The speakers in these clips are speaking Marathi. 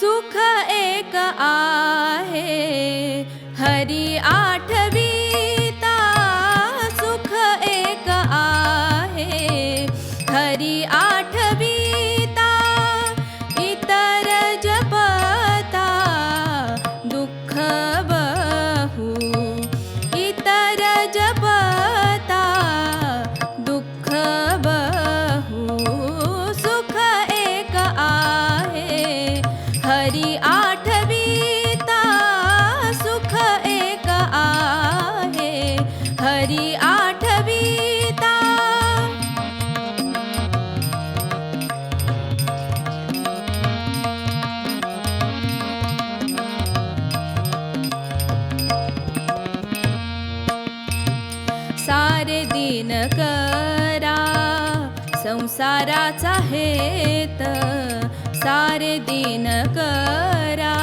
Сука. नवीन करा. संसाराचा हेत सारे दिन करा.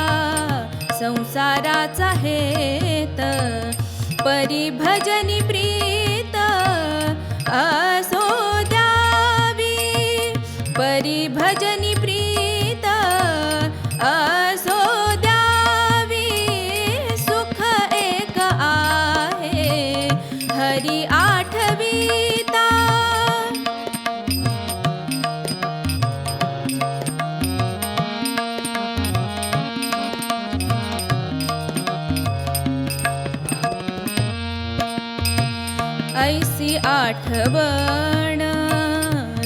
संसाराचा हेत परिभजनी प्रीत असो द्यावी. परिभजनी आठवण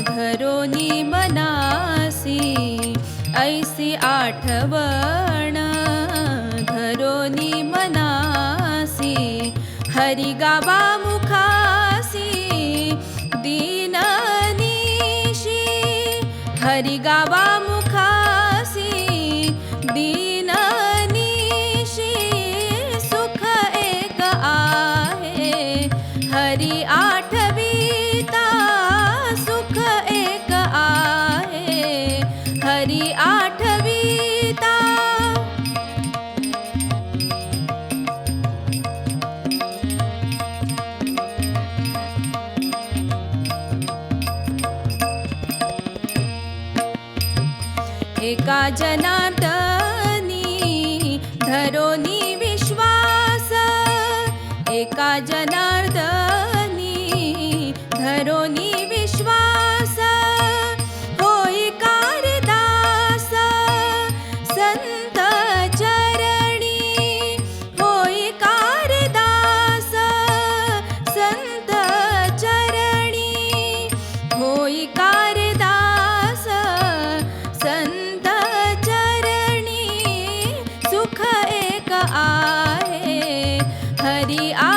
धरोनी मनासी ऐसी आठवण धरोनी मनासी हरि गावा मुखी दीन हरि गाबा एका जनातनी धरोनी विश्वास. एका जनार्दनी धरोनी ready. I